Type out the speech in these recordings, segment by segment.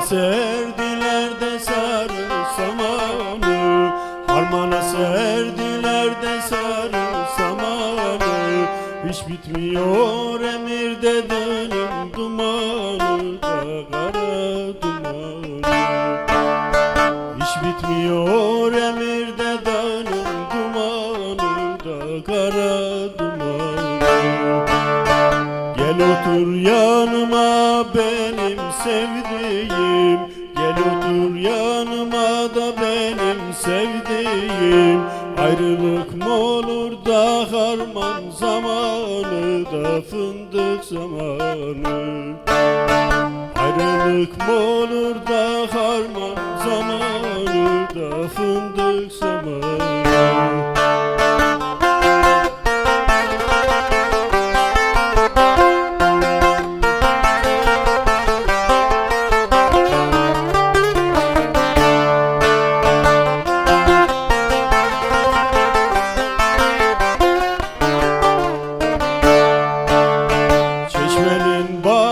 serdiler de sarı samanı. Harmana serdiler de sarı samanı. Hiç bitmiyor emir dedenin dumanı kara dumanı. Hiç bitmiyor Gel otur yanıma benim sevdiğim. Gel otur yanıma da benim sevdiğim. Ayrılık mı olur da harman zamanı da fındık zamanı? Ayrılık mı olur da harman zamanı da fındık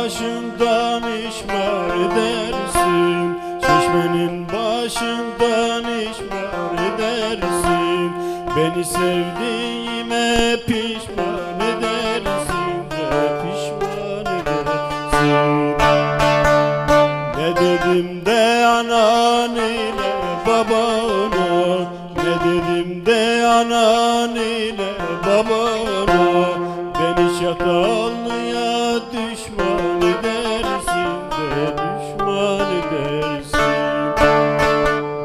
başından işmar edersin. Çeşmenin başından işmar edersin. Beni sevdiğime pişman edersin de pişman edersin. Ne dedim de anan ile babana Ne dedim de anan ile babana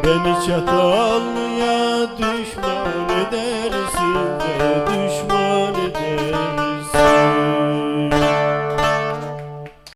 Beni çatallıya düşman edersin de düşman